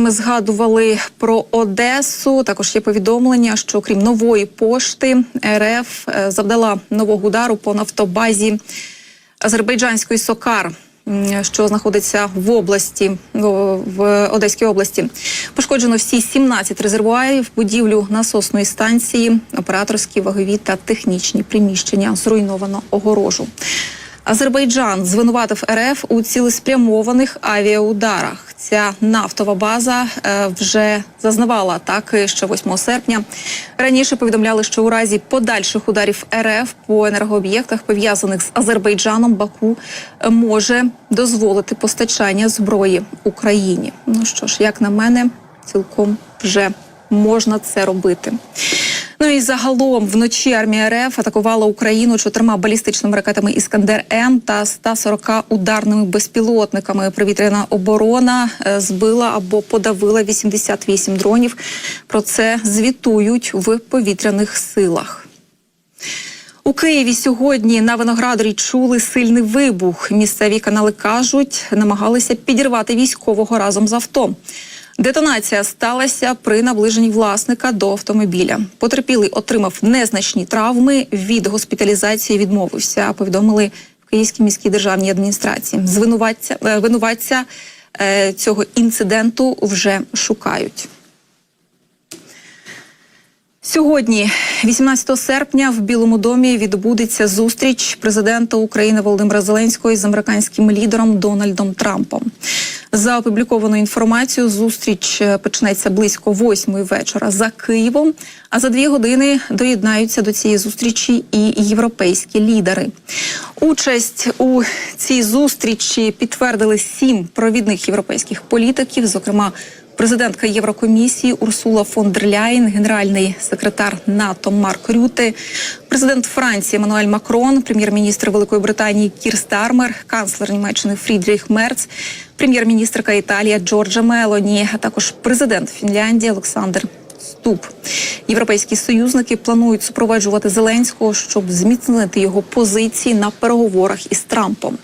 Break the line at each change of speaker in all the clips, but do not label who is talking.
Ми згадували про Одесу. Також є повідомлення, що крім нової пошти РФ е, завдала нового удару по нафтобазі азербайджанської Сокар. Що знаходиться в області в Одеській області, пошкоджено всі 17 резервуарів, будівлю насосної станції, операторські, вагові та технічні приміщення. Зруйновано огорожу. Азербайджан звинуватив РФ у цілеспрямованих авіаударах. Ця нафтова база е, вже зазнавала атаки ще 8 серпня. Раніше повідомляли, що у разі подальших ударів РФ по енергооб'єктах, пов'язаних з Азербайджаном, Баку може дозволити постачання зброї Україні. Ну що ж, як на мене, цілком вже можна це робити. Ну і загалом вночі армія РФ атакувала Україну чотирма балістичними ракетами Іскандер М та 140 ударними безпілотниками. Повітряна оборона е, збила або подавила 88 дронів. Про це звітують в повітряних силах. У Києві сьогодні на Виноградарі чули сильний вибух. Місцеві канали кажуть, намагалися підірвати військового разом з авто. Детонація сталася при наближенні власника до автомобіля. Потерпілий отримав незначні травми. Від госпіталізації відмовився. Повідомили в Київській міській державній адміністрації. Звинуватця е, винуватця е, цього інциденту вже шукають. Сьогодні, 18 серпня, в Білому домі відбудеться зустріч президента України Володимира Зеленського із американським лідером Дональдом Трампом. За опублікованою інформацією, зустріч е, почнеться близько восьмої вечора за Києвом. А за дві години доєднаються до цієї зустрічі і європейські лідери. Участь у цій зустрічі підтвердили сім провідних європейських політиків, зокрема президентка Єврокомісії Урсула фон дер Ляйн, генеральний секретар НАТО Марк Рюте, президент Франції Еммануель Макрон, прем'єр-міністр Великої Британії Кір Стармер, канцлер Німеччини Фрідріх Мерц, прем'єр-міністрка Італія Джорджа Мелоні, а також президент Фінляндії Олександр Ступ. Європейські союзники планують супроводжувати Зеленського, щоб зміцнити його позиції на переговорах із Трампом.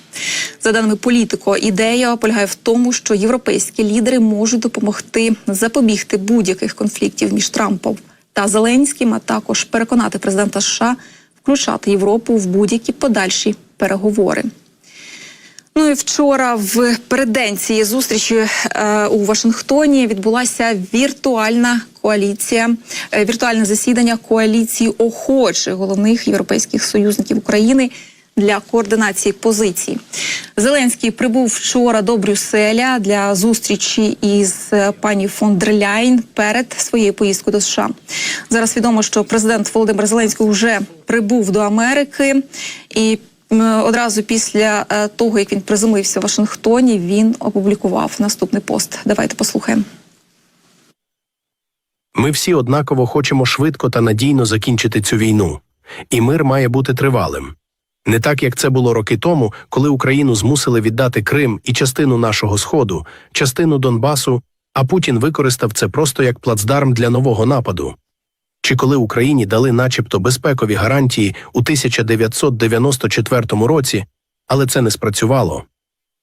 За даними політико, ідея полягає в тому, що європейські лідери можуть допомогти запобігти будь-яких конфліктів між Трампом та Зеленським, а також переконати президента США включати Європу в будь-які подальші переговори. Ну і вчора, в переддень цієї зустрічі е, у Вашингтоні, відбулася віртуальна коаліція, е, віртуальне засідання коаліції охочих головних європейських союзників України для координації позицій. Зеленський прибув вчора до Брюсселя для зустрічі із е, пані фон дер Ляйн перед своєю поїздкою до США. Зараз відомо, що президент Володимир Зеленський вже прибув до Америки і. Одразу після е, того, як він приземлився в Вашингтоні, він опублікував наступний пост. Давайте послухаємо.
Ми всі однаково хочемо швидко та надійно закінчити цю війну, і мир має бути тривалим. Не так, як це було роки тому, коли Україну змусили віддати Крим і частину нашого сходу, частину Донбасу, а Путін використав це просто як плацдарм для нового нападу. Чи коли Україні дали начебто безпекові гарантії у 1994 році, але це не спрацювало.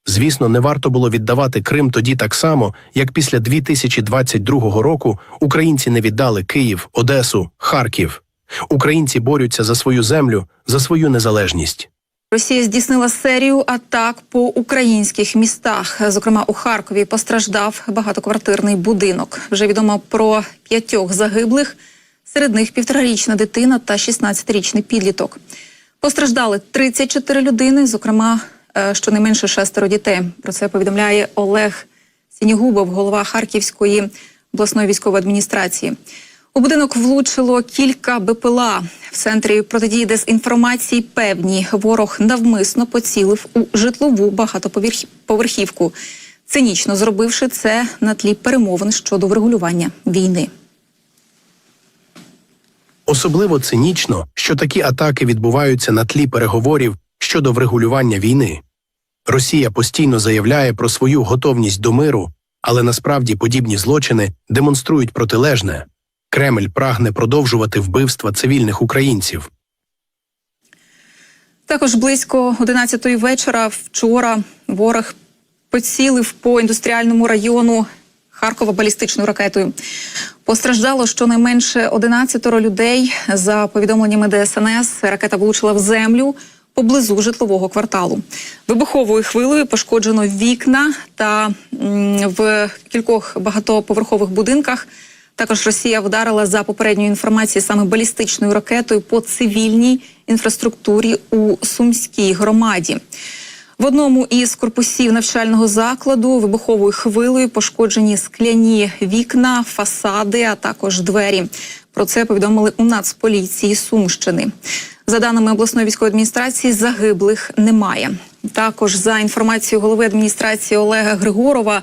Звісно, не варто було віддавати Крим тоді так само, як після 2022 року українці не віддали Київ, Одесу, Харків. Українці борються за свою землю, за свою незалежність.
Росія здійснила серію атак по українських містах. Зокрема, у Харкові постраждав багатоквартирний будинок. Вже відомо про п'ятьох загиблих. Серед них півторарічна дитина та 16-річний підліток. Постраждали 34 людини, зокрема, е, щонайменше шестеро дітей. Про це повідомляє Олег Сінігубов, голова Харківської обласної військової адміністрації. У будинок влучило кілька БПЛА. В центрі протидії дезінформації певні ворог навмисно поцілив у житлову багатоповерхівку, цинічно зробивши це на тлі перемовин щодо врегулювання війни.
Особливо цинічно, що такі атаки відбуваються на тлі переговорів щодо врегулювання війни. Росія постійно заявляє про свою готовність до миру, але насправді подібні злочини демонструють протилежне. Кремль прагне продовжувати вбивства цивільних українців.
Також близько 11-ї вечора вчора ворог поцілив по індустріальному району Харкова балістичною ракетою. Постраждало щонайменше 11 людей. За повідомленнями ДСНС, ракета влучила в землю поблизу житлового кварталу. Вибуховою хвилею пошкоджено вікна та в кількох багатоповерхових будинках. Також Росія вдарила за попередньою інформацією саме балістичною ракетою по цивільній інфраструктурі у Сумській громаді. В одному із корпусів навчального закладу вибуховою хвилею пошкоджені скляні вікна, фасади, а також двері. Про це повідомили у Нацполіції Сумщини. За даними обласної військової адміністрації, загиблих немає. Також за інформацією голови адміністрації Олега Григорова.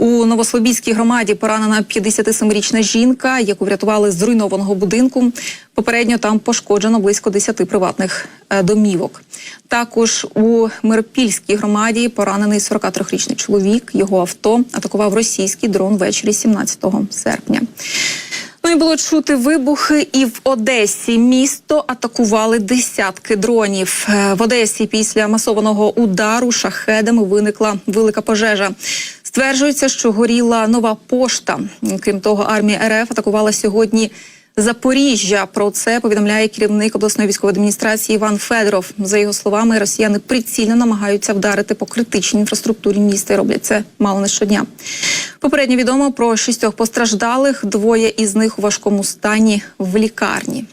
У Новослобідській громаді поранена 57-річна жінка, яку врятували з зруйнованого будинку. Попередньо там пошкоджено близько 10 приватних е, домівок. Також у Мирпільській громаді поранений 43-річний чоловік. Його авто атакував російський дрон ввечері 17 серпня. Ну і було чути вибухи і в Одесі. Місто атакували десятки дронів. Е, В Одесі після масованого удару шахедами виникла велика пожежа. Стверджується, що горіла нова пошта. Крім того, армія РФ атакувала сьогодні Запоріжжя. Про це повідомляє керівник обласної військової адміністрації Іван Федоров. За його словами, росіяни прицільно намагаються вдарити по критичній інфраструктурі міста і роблять це мало не щодня. Попередньо відомо про шістьох постраждалих. Двоє із них у важкому стані в лікарні.